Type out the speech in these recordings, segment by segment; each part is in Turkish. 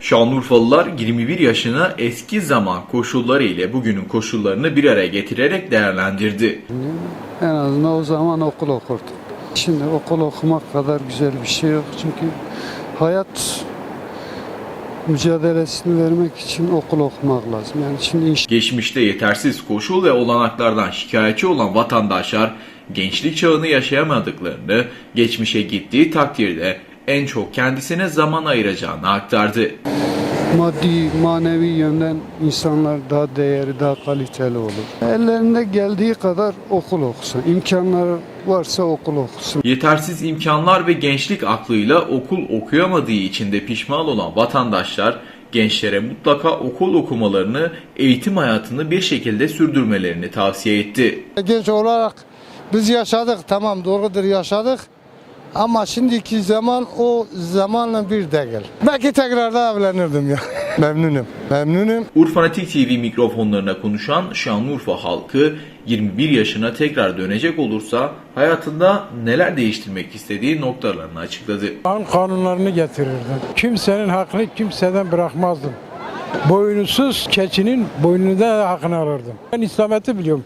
Şanlıurfalılar 21 yaşına eski zaman koşulları ile bugünün koşullarını bir araya getirerek değerlendirdi. En azından o zaman okul okurduk. Şimdi okul okumak kadar güzel bir şey yok. Çünkü hayat mücadelesini vermek için okul okumak lazım. Yani şimdi iş Geçmişte yetersiz koşul ve olanaklardan şikayetçi olan vatandaşlar gençlik çağını yaşayamadıklarını, geçmişe gittiği takdirde en çok kendisine zaman ayıracağını aktardı. maddi, manevi yönden insanlar daha değerli, daha kaliteli olur. Ellerinde geldiği kadar okul okusun. İmkanları varsa okul okusun. Yetersiz imkanlar ve gençlik aklıyla okul okuyamadığı için de pişman olan vatandaşlar gençlere mutlaka okul okumalarını, eğitim hayatını bir şekilde sürdürmelerini tavsiye etti. Genç olarak biz yaşadık tamam doğrudur yaşadık. Ama şimdiki zaman o zamanla bir değil. Belki tekrar da evlenirdim ya. Memnunum. Memnunum. Urfanatik TV mikrofonlarına konuşan Şanlıurfa halkı 21 yaşına tekrar dönecek olursa hayatında neler değiştirmek istediği noktalarını açıkladı. Kur'an kanunlarını getirirdim. Kimsenin hakkını kimseden bırakmazdım. Boynuzsuz keçinin boynunda hakkını alırdım. Ben İslamiyet'i biliyorum.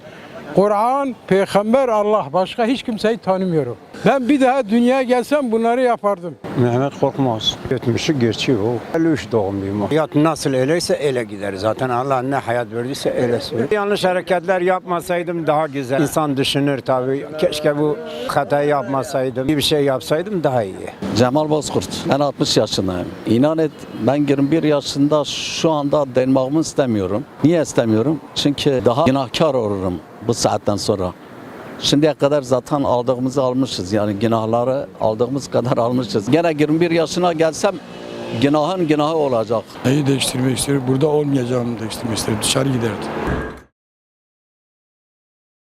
Kur'an, peygamber, Allah. Başka hiç kimseyi tanımıyorum. Ben bir daha dünyaya gelsem bunları yapardım. Mehmet Korkmaz. Geçmişi geçiyor. 53 doğumluyum. Hayat nasıl öyleyse öyle gider. Zaten Allah ne hayat verdiyse söylüyor. Yanlış hareketler yapmasaydım daha güzel. İnsan düşünür tabii. Keşke bu hatayı yapmasaydım. Bir şey yapsaydım daha iyi. Cemal Bozkurt. Ben 60 yaşındayım. İnan et ben 21 yaşında şu anda denmağımı istemiyorum. Niye istemiyorum? Çünkü daha günahkar olurum bu saatten sonra. Şimdiye kadar zaten aldığımızı almışız. Yani günahları aldığımız kadar almışız. Gene 21 yaşına gelsem günahın günahı olacak. Neyi değiştirmek istiyorum? Burada olmayacağını değiştirmek isterim. Dışarı giderdim.